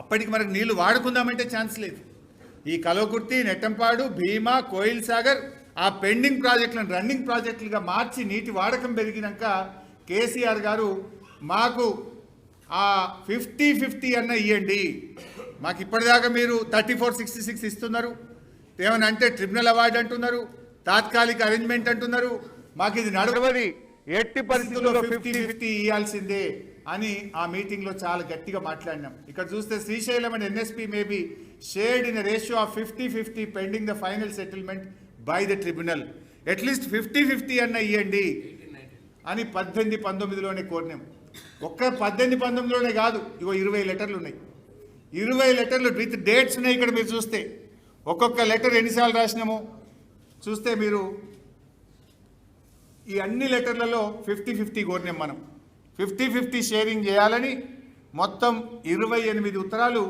అప్పటికి మనకు నీళ్ళు వాడుకుందామంటే ఛాన్స్ లేదు. ఈ కలవకుర్తి నెట్టంపాడు భీమా కోయిల్ సాగర్ ఆ పెండింగ్ ప్రాజెక్టులను రన్నింగ్ ప్రాజెక్టులుగా మార్చి నీటి వాడకం పెరిగినాక కేసీఆర్ గారు మాకు ఆ ఫిఫ్టీ ఫిఫ్టీ అన్న ఇవ్వండి మాకు ఇప్పటిదాకా మీరు థర్టీ ఫోర్ సిక్స్టీ సిక్స్ ఇస్తున్నారు. ఏమని అంటే ట్రిబ్యునల్ అవార్డు అంటున్నారు తాత్కాలిక అరేంజ్మెంట్ అంటున్నారు. మాకు ఇది నడవది. ఎట్టి పరిస్థితుల్లో ఫిఫ్టీ ఫిఫ్టీ ఇవ్వాల్సిందే అని ఆ మీటింగ్లో చాలా గట్టిగా మాట్లాడినాం. ఇక్కడ చూస్తే Srisailam and NSP maybe shared in ratio of fifty fifty pending the final settlement by the tribunal at least fifty fifty అన్న ఇవ్వండి అని పద్దెనిమిది పంతొమ్మిదిలోనే కోరినాం. ఒక్క పద్దెనిమిది పంతొమ్మిదిలోనే కాదు ఇగో ఇరవై లెటర్లు ఉన్నాయి. ఇరవై లెటర్లు విత్ డేట్స్ ఉన్నాయి ఇక్కడ మీరు చూస్తే. ఒక్కొక్క లెటర్ ఎన్నిసార్లు రాసినాము? చూస్తే మీరు ఈ అన్ని లెటర్లలో ఫిఫ్టీ ఫిఫ్టీ కోరినాం మనం. ఫిఫ్టీ ఫిఫ్టీ షేరింగ్ చేయాలని మొత్తం ఇరవై ఎనిమిది ఉత్తరాలు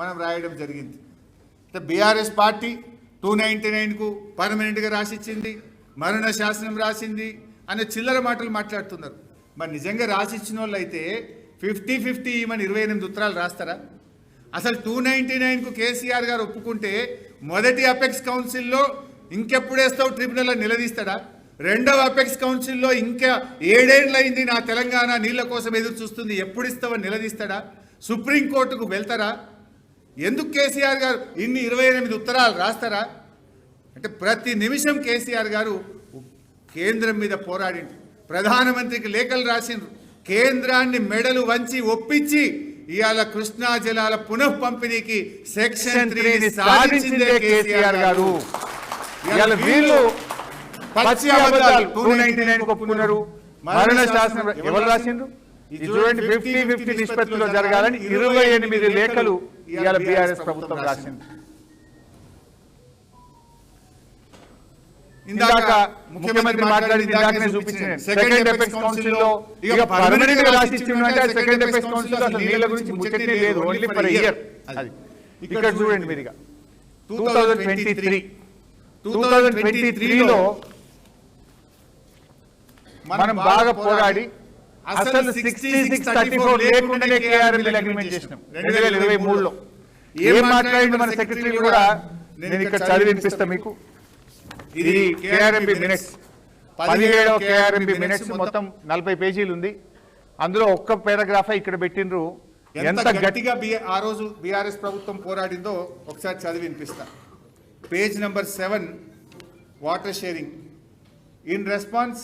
మనం రాయడం జరిగింది. బీఆర్ఎస్ పార్టీ టూ నైంటీ నైన్కు పర్మనెంట్గా రాసిచ్చింది మరణ శాసనం రాసింది అనే చిల్లర మాటలు మాట్లాడుతున్నారు. మరి నిజంగా రాసిచ్చిన వాళ్ళు అయితే ఫిఫ్టీ ఫిఫ్టీ ఇవ్వమని ఇరవై ఎనిమిది ఉత్తరాలు రాస్తారా? అసలు టూ నైంటీ నైన్కు కేసీఆర్ గారు ఒప్పుకుంటే మొదటి అపెక్స్ కౌన్సిల్లో ఇంకెప్పుడేస్తావు ట్రిబ్యునల్లో నిలదీస్తాడా? రెండవ అపెక్స్ కౌన్సిల్లో ఇంకా ఏడేళ్ళు అయింది నా తెలంగాణ నీళ్ళ కోసం ఎదురు చూస్తుంది. ఎప్పుడు ఇస్తావని నిలదీస్తాడా? సుప్రీంకోర్టుకు వెళ్తారా? ఎందుకు కేసీఆర్ గారు ఇన్ని ఇరవై ఎనిమిది ఉత్తరాలు రాస్తారా? అంటే ప్రతి నిమిషం కేసీఆర్ గారు కేంద్రం మీద పోరాడిండు. ప్రధానమంత్రికి లేఖలు రాసిండ్రు. కేంద్రాన్ని మెడలు వంచి ఒప్పించి ఇవాళ కృష్ణా జలాల పునః పంపిణీకి సెక్షన్ త్రీని సాధించిందే కేసీఆర్ గారు. వీళ్ళు పచ్చి అబద్ధాలు. టూ నైన్టీ నైన్ ఒప్పుకున్నారు. మరణ శాసనం ఎవరు రాసిండ్రు? ఇది చూడండి ఫిఫ్టీ ఫిఫ్టీ నిష్పత్తిలో జరగాలని ఇరవై ఎనిమిది లేఖలు ఇవాళ బీఆర్ఎస్ ప్రభుత్వం రాసింది. ఇందాక ముఖ్యమంత్రి మాట్లాడింది ఇందాకనే చూపించిన సెకండ్ ఎపెక్స్ కౌన్సిల్లో ఇక పర్మనెంట్గా రాసి ఇచ్చిందంటే సెకండ్ ఎపెక్స్ కౌన్సిల్లో అసలు నీళ్ళ గురించి ముచ్చటే లేదు. ఓన్లీ ఫర్ ఇయర్ అది. ఇక్కడ చూడండి మీరు ఇక. Two thousand twenty three two thousand twenty త్రీలో మనం బాగా పోరాడి అసలు సిక్స్టీ సిక్స్ థర్టీ ఫోర్ లేకుండానే అగ్రిమెంట్ చేసినాం. రెండు వేల ఇరవై మూడులో. ఏం మాట్లాడింది మన సెక్రటరీ కూడా నేను ఇక్కడ చదివి వినిపిస్తా మీకు. ఇది కేఆర్ఎంబి మినిట్స్ పదిహేడవ కేఆర్ఎంబి మినిట్స్ మొత్తం నలభై పేజీలు ఉంది. అందులో ఒక్క పారాగ్రాఫ్ ఇక్కడ పెట్టిండ్రు. ఎంత గట్టిగా ఆ రోజు బీఆర్ఎస్ ప్రభుత్వం పోరాడిందో ఒకసారి చదివి వినిపిస్తా page number seven water sharing. In response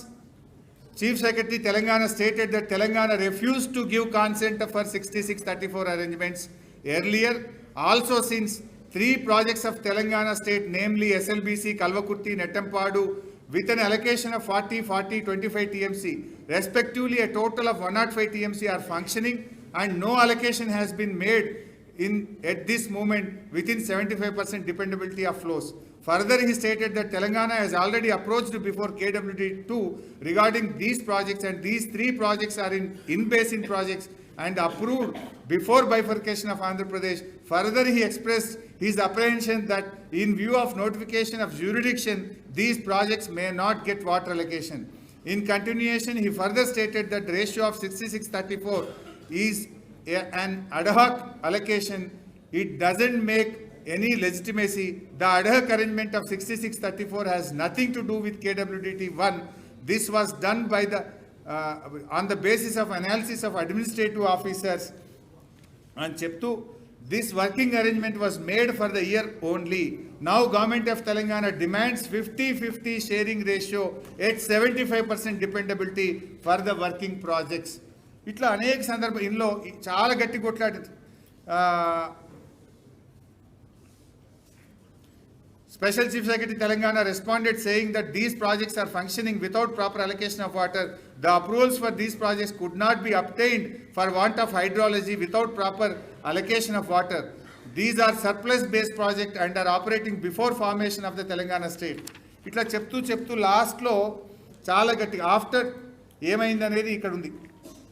chief secretary telangana stated that telangana refused to give consent for 6634 arrangements earlier. Also since three projects of Telangana state, namely SLBC, Kalvakurti, Nettampadu, with an allocation of 40, 40, 25 TMC, respectively a total of 105 TMC are functioning and no allocation has been made in, at this moment within 75% dependability of flows. Further, he stated that Telangana has already approached before KWD2 regarding these projects and these three projects are in in-basin projects and approved before bifurcation of Andhra Pradesh. Further, he expressed his apprehension that in view of notification of jurisdiction, these projects may not get water allocation. In continuation, he further stated that ratio of 6634 is an ad hoc allocation. It doesn't make any legitimacy. The ad hoc arrangement of 6634 has nothing to do with KWDT 1. This was done by the, uh, on the basis of analysis of administrative officers అని చెప్తూ this working arrangement was made for the year only now government of Telangana demands fifty fifty sharing ratio at seventy five percent dependability for the working projects ఇట్లా అనేక సందర్భం ఇందులో చాలా గట్టి కొట్లాడింది special chief secretary Telangana responded saying that these projects are functioning without proper allocation of water the approvals for these projects could not be obtained for want of hydrology without proper allocation of water these are surplus based project and are operating before formation of the Telangana state ఇట్లా చెప్తూ చెప్తూ లాస్ట్లో చాలా గట్టిగా after ఏమైందనేది ఇక్కడ ఉంది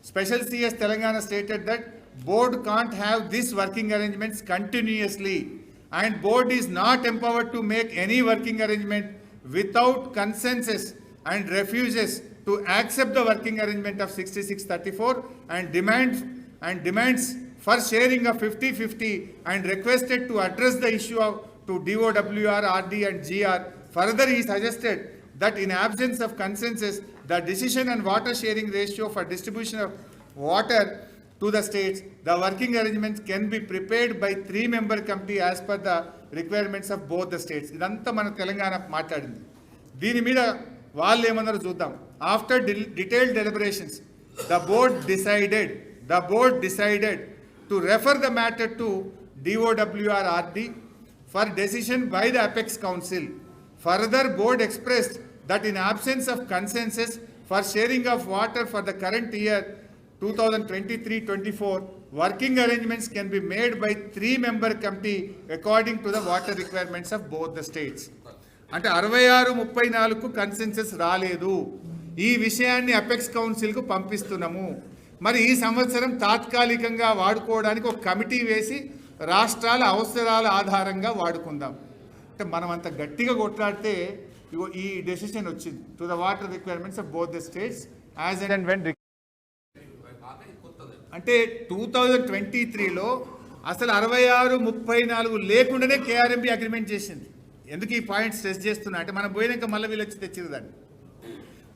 special CS Telangana stated that board can't have this working arrangements continuously and board is not empowered to make any working arrangement without consensus and refuses to accept the working arrangement of 6634 and demands and demands for sharing of 50-50 and requested to address the issue of, to DOWR, RD and GR. Further, he suggested that in absence of consensus, the decision and water sharing ratio for distribution of water to the states the working arrangements can be prepared by three member committee as per the requirements of both the states ఇదంతా మన తెలంగాణ మాట్లాడింది దీని మీద వాళ్ళు ఏమన్నారో చూద్దాం after detail deliberations the board decided the board decided to refer the matter to DOWRRD for decision by the apex council further board expressed that in absence of consensus for sharing of water for the current year 2023-24, working arrangements can be made by three-member committee according to the water requirements of both the states. అంటే అరవై ఆరు ముప్పై నాలుగు consensus రాలేదు. ఈ విషయాన్ని apex కౌన్సిల్కు పంపిస్తున్నాము. మరి ఈ సంవత్సరం తాత్కాలికంగా వాడుకోవడానికి ఒక కమిటీ వేసి రాష్ట్రాల అవసరాల ఆధారంగా వాడుకుందాం. అంటే మనం అంత గట్టిగా కొట్లాడితే ఇగో ఈ డెసిషన్ వచ్చింది. To the water requirements of both the states as and when అంటే టూ థౌజండ్ ట్వంటీ త్రీలో అసలు అరవై ఆరు ముప్పై నాలుగు లేకుండానే కేఆర్ఎంబి అగ్రిమెంట్ చేసింది. ఎందుకు ఈ పాయింట్ స్ట్రెస్ చేస్తున్నా? అంటే మనం పోయినాక మళ్ళీ వీళ్ళు వచ్చి తెచ్చింది దాన్ని.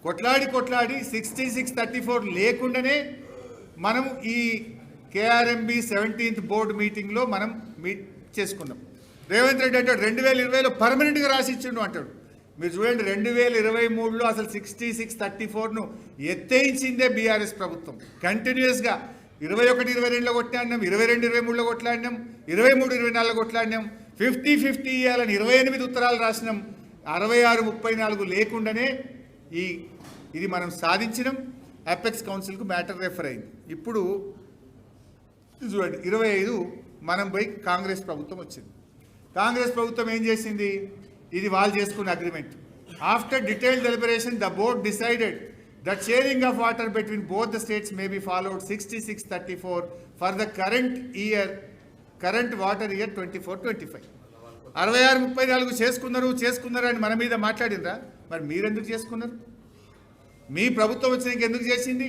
కొట్లాడి కొట్లాడి సిక్స్టీ సిక్స్ థర్టీ ఫోర్ లేకుండానే మనం ఈ కేఆర్ఎంబి సెవెంటీన్త్ బోర్డు మీటింగ్లో మనం మీట్ చేసుకున్నాం. రేవంత్ రెడ్డి అంటాడు రెండు వేల ఇరవైలో పర్మనెంట్గా రాసిచ్చిండు అంటాడు. మీరు చూడండి రెండు వేల ఇరవై మూడులో అసలు సిక్స్టీ సిక్స్ థర్టీ ఫోర్ను ఎత్తేయించిందే బీఆర్ఎస్ ప్రభుత్వం. కంటిన్యూస్గా ఇరవై ఒకటి ఇరవై రెండులో కొట్లాడినాం ఇరవై రెండు ఇరవై మూడులో కొట్లాడినాం ఇరవై మూడు ఇరవై నాలుగులో కొట్లాడినాం ఫిఫ్టీ ఫిఫ్టీ ఇవ్వాలని ఇరవై ఎనిమిది ఉత్తరాలు రాసినాం అరవై ఆరు ముప్పై నాలుగు లేకుండానే ఈ ఇది మనం సాధించినాం అపెక్స్ కౌన్సిల్కు మ్యాటర్ రెఫర్ అయింది. ఇప్పుడు చూడండి ఇరవై ఐదు మనం పోయి కాంగ్రెస్ ప్రభుత్వం వచ్చింది. కాంగ్రెస్ ప్రభుత్వం ఏం చేసింది? ఇది వాళ్ళు చేసుకున్న agreement after detail deliberation the board decided the sharing of water between both the states may be followed sixty six thirty four for the current year current water year twenty four twenty five అరవై ఆరు ముప్పై నాలుగు చేసుకున్నారు చేసుకున్నారు అని మన మీద మాట్లాడినరా మరి మీరెందుకు చేసుకున్నారు? మీ ప్రభుత్వం వచ్చినాక ఎందుకు చేసింది?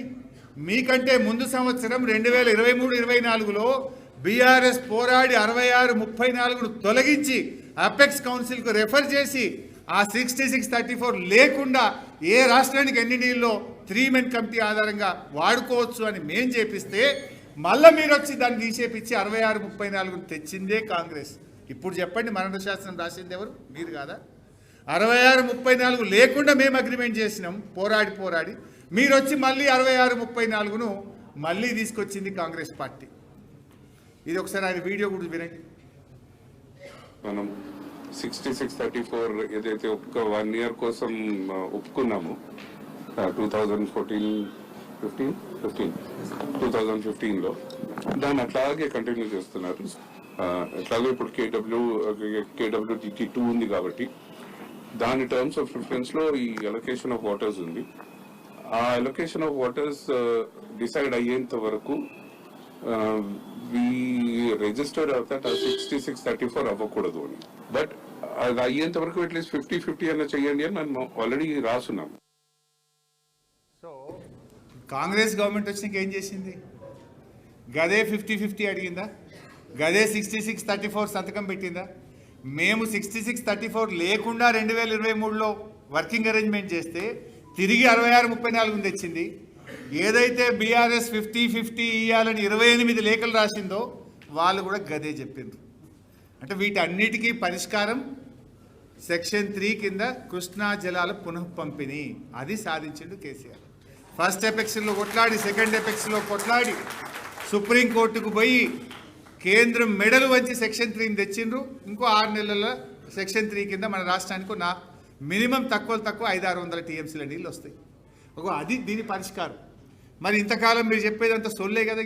మీకంటే ముందు సంవత్సరం రెండు వేల ఇరవై మూడు ఇరవై నాలుగులో బీఆర్ఎస్ పోరాడి అరవై ఆరు ముప్పై నాలుగును తొలగించి అపెక్స్ కౌన్సిల్కు రెఫర్ చేసి ఆ సిక్స్టీ సిక్స్ థర్టీ ఫోర్ లేకుండా ఏ రాష్ట్రానికి ఎన్ని నీళ్ళలో త్రీ మెన్ కమిటీ ఆధారంగా వాడుకోవచ్చు అని మేం చేపిస్తే మళ్ళీ మీరు వచ్చి దాన్ని తీసేపిచ్చి అరవై ఆరు ముప్పై నాలుగును తెచ్చిందే కాంగ్రెస్. ఇప్పుడు చెప్పండి మరణ శాస్త్రం రాసింది ఎవరు? మీరు కాదా? అరవై ఆరు ముప్పై నాలుగు లేకుండా మేము అగ్రిమెంట్ చేసినాం పోరాడి పోరాడి. మీరు వచ్చి మళ్ళీ అరవై ఆరు ముప్పై నాలుగును మళ్ళీ తీసుకొచ్చింది కాంగ్రెస్ పార్టీ. ఇది ఒకసారి ఆయన వీడియో కూడా వినండి. మనం సిక్స్టీ సిక్స్ థర్టీ ఫోర్ ఏదైతే ఒక్క వన్ ఇయర్ కోసం ఒప్పుకున్నాము two thousand fourteen fifteen fifteen two thousand ఫిఫ్టీన్లో దాన్ని అట్లాగే కంటిన్యూ చేస్తున్నారు. అట్లాగే ఇప్పుడు కేడబ్ల్యూ కేడబ్ల్యూటీటీ టూ ఉంది కాబట్టి దాని టర్మ్స్ ఆఫ్ రిఫరెన్స్లో ఈ అలొకేషన్ ఆఫ్ వాటర్స్ ఉంది. ఆ అలొకేషన్ ఆఫ్ వాటర్స్ డిసైడ్ అయ్యేంత వరకు వి రిజిస్టర్డ్ అవుతా సిక్స్టీ సిక్స్ థర్టీ ఫోర్ అవ్వకూడదు అని. బట్ అది అయ్యేంత వరకు అట్లీస్ట్ ఫిఫ్టీ ఫిఫ్టీ అన్న చెయ్యండి అని మనం ఆల్రెడీ రాసున్నాం సో కాంగ్రెస్ గవర్నమెంట్ వచ్చినాక ఏం చేసింది? గదే ఫిఫ్టీ ఫిఫ్టీ అడిగిందా? గదే సిక్స్టీ సిక్స్ థర్టీ ఫోర్ సంతకం పెట్టిందా? మేము సిక్స్టీ సిక్స్ థర్టీ ఫోర్ లేకుండా రెండు వేల ఇరవై మూడులో వర్కింగ్ అరేంజ్మెంట్ చేస్తే తిరిగి అరవై ఆరు ముప్పై నాలుగు తెచ్చింది. ఏదైతే బీఆర్ఎస్ ఫిఫ్టీ ఫిఫ్టీ ఇవ్వాలని ఇరవై ఎనిమిది లేఖలు రాసిందో వాళ్ళు కూడా గదే చెప్పిండ్రు. అంటే వీటన్నిటికీ పరిష్కారం సెక్షన్ త్రీ కింద కృష్ణా జలాల పునః పంపిణీ అది సాధించిండు కేసీఆర్. ఫస్ట్ ఎపెక్స్లో కొట్లాడి సెకండ్ ఎపెక్స్లో కొట్లాడి సుప్రీంకోర్టుకు పోయి కేంద్రం మెడలు వంచి సెక్షన్ త్రీని తెచ్చిండ్రు. ఇంకో ఆరు నెలల సెక్షన్ త్రీ కింద మన రాష్ట్రానికి నా మినిమం తక్కువ తక్కువ ఐదు ఆరు వందల టీఎంసీల నీళ్ళు వస్తాయి. ఒక అది దీని పరిష్కారం. మరి ఇంతకాలం మీరు చెప్పేదంతా సొల్లే కదా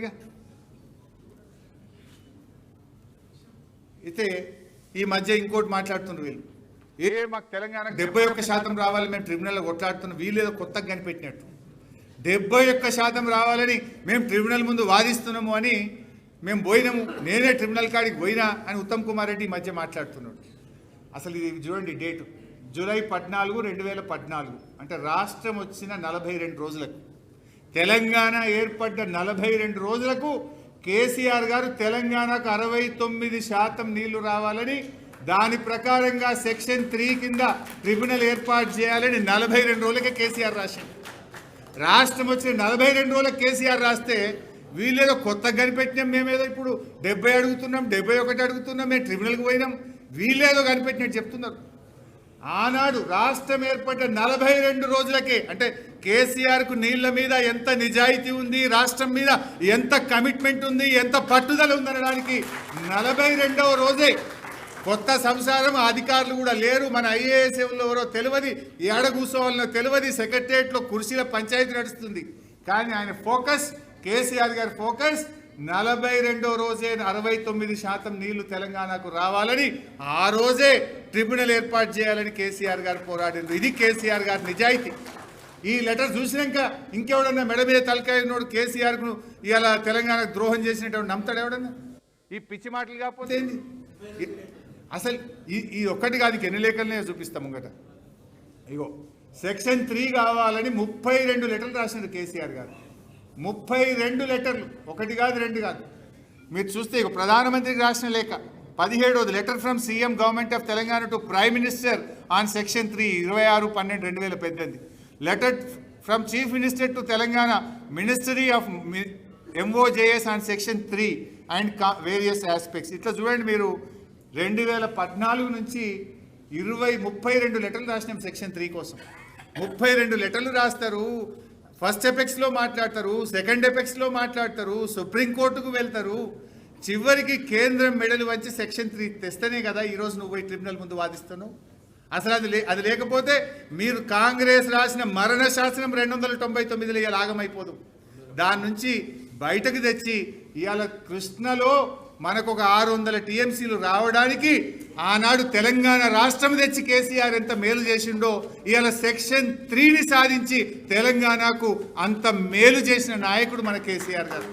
అయితే ఈ మధ్య ఇంకోటి మాట్లాడుతున్నారు వీళ్ళు. ఏ మాకు తెలంగాణ డెబ్బై ఒక్క శాతం రావాలి మేము ట్రిబ్యునల్లో కొట్లాడుతున్నాం వీళ్ళేదో కొత్తగా కనిపెట్టినట్టు. డెబ్బై ఒక్క శాతం రావాలని మేము ట్రిబ్యునల్ ముందు వాదిస్తున్నాము అని మేము పోయినాము. నేనే ట్రిబ్యునల్ కాడికి పోయినా అని ఉత్తమ్ కుమార్ రెడ్డి ఈ మధ్య మాట్లాడుతున్నాడు. అసలు ఇది చూడండి డేటు. జూలై పద్నాలుగు రెండు వేల పద్నాలుగు. అంటే రాష్ట్రం వచ్చిన నలభై రెండు రోజులకు. తెలంగాణ ఏర్పడ్డ నలభై రెండు రోజులకు కేసీఆర్ గారు తెలంగాణకు అరవై తొమ్మిది శాతం నీళ్ళు రావాలని దాని ప్రకారంగా సెక్షన్ త్రీ కింద ట్రిబ్యునల్ ఏర్పాటు చేయాలని నలభై రెండు రోజులకే కేసీఆర్ రాశారు. రాష్ట్రం వచ్చిన నలభై రెండు రోజులకు కేసీఆర్ రాస్తే వీళ్ళేదో కొత్తగా కనిపెట్టినాం మేమేదో ఇప్పుడు డెబ్బై అడుగుతున్నాం డెబ్బై ఒకటి అడుగుతున్నాం మేము ట్రిబ్యునల్కి పోయినాం. వీళ్ళేదో కనిపెట్టినట్టు చెప్తున్నారు. ఆనాడు రాష్ట్రం ఏర్పడ్డ నలభై రెండు రోజులకే అంటే కేసీఆర్కు నీళ్ళ మీద ఎంత నిజాయితీ ఉంది రాష్ట్రం మీద ఎంత కమిట్మెంట్ ఉంది ఎంత పట్టుదల ఉందనడానికి నలభై రెండవ రోజే కొత్త సంసారం అధికారులు కూడా లేరు. మన ఐఏఎస్ ఎవరో తెలియదు ఎడ కూర్చోవాలనో తెలియదు సెక్రటరియట్లో కుర్చీల పంచాయతీ నడుస్తుంది. కానీ ఆయన ఫోకస్ కేసీఆర్ గారి ఫోకస్ నలభై రెండో రోజే అరవై తొమ్మిది శాతం నీళ్ళు తెలంగాణకు రావాలని ఆ రోజే ట్రిబ్యునల్ ఏర్పాటు చేయాలని కేసీఆర్ గారు పోరాడింది ఇది కేసీఆర్ గారి నిజాయితీ. ఈ లెటర్ చూసినాక ఇంకెవడన్నా మెడ మీద తలకాయ ఉన్నోడు కేసీఆర్కు ఇవాళ తెలంగాణకు ద్రోహం చేసినట్టు నమ్ముతాడు ఎవడన్నా? ఈ పిచ్చి మాటలు కాకపోతే పోతే ఏంది అసలు ఈ ఈ ఒక్కటి కాదు ఎన్ని లేఖలనే చూపిస్తాం ముంగట. ఇగో సెక్షన్ త్రీ కావాలని ముప్పై రెండు లెటర్లు రాసినారు కేసీఆర్ గారు. ముప్పై రెండు లెటర్లు. ఒకటి కాదు రెండు కాదు. మీరు చూస్తే ఇక ప్రధానమంత్రికి రాసిన లేఖ. పదిహేడోది letter from CM government of Telangana to prime minister on section three ఇరవై ఆరు పన్నెండు రెండు వేల పద్దెనిమిది. Letter from chief minister to Telangana ministry of MOJS on section three and various aspects. ఇట్లా చూడండి మీరు. రెండు వేల పద్నాలుగు నుంచి ఇరవై ముప్పై రెండు లెటర్లు రాసినాం సెక్షన్ త్రీ కోసం. ముప్పై రెండు లెటర్లు రాస్తారు. ఫస్ట్ ఎపెక్స్లో మాట్లాడతారు సెకండ్ ఎపెక్స్లో మాట్లాడతారు సుప్రీంకోర్టుకు వెళ్తారు. చివరికి కేంద్రం మెడలు వచ్చి సెక్షన్ త్రీ తెస్తేనే కదా ఈరోజు నువ్వు పోయి ట్రిబ్యునల్ ముందు వాదిస్తున్నావు. అసలు అది లే అది లేకపోతే మీరు కాంగ్రెస్ రాసిన మరణ శాసనం రెండు వందల తొంభై తొమ్మిదిలో ఇవాళ ఆగమైపోదు. దాని నుంచి బయటకు తెచ్చి ఇవాళ కృష్ణలో మనకు ఒక ఆరు వందల టీఎంసీలు రావడానికి ఆనాడు తెలంగాణ రాష్ట్రం తెచ్చి కేసీఆర్ ఎంత మేలు చేసిండో ఇవాళ సెక్షన్ త్రీని సాధించి తెలంగాణకు అంత మేలు చేసిన నాయకుడు మన కేసీఆర్ గారు.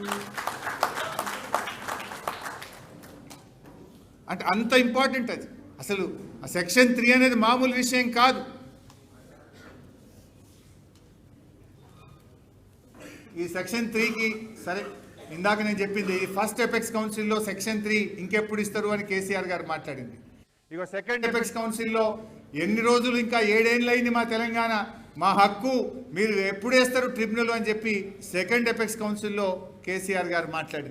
అంటే అంత ఇంపార్టెంట్ అది. అసలు ఆ సెక్షన్ త్రీ అనేది మామూలు విషయం కాదు. ఈ సెక్షన్ త్రీకి సరే ఇందాక నేను చెప్పింది ఫస్ట్ ఎపెక్స్ కౌన్సిల్లో సెక్షన్ త్రీ ఇంకెప్పుడు ఇస్తారు అని కేసీఆర్ గారు మాట్లాడింది. ఇగో సెకండ్ ఎపెక్స్ కౌన్సిల్లో ఎన్ని రోజులు ఇంకా ఏడేళ్ళు అయింది మా తెలంగాణ? మా హక్కు మీరు ఎప్పుడు వేస్తారు ట్రిబ్యునల్ అని చెప్పి సెకండ్ ఎపెక్స్ కౌన్సిల్లో కేసీఆర్ గారు మాట్లాడింది.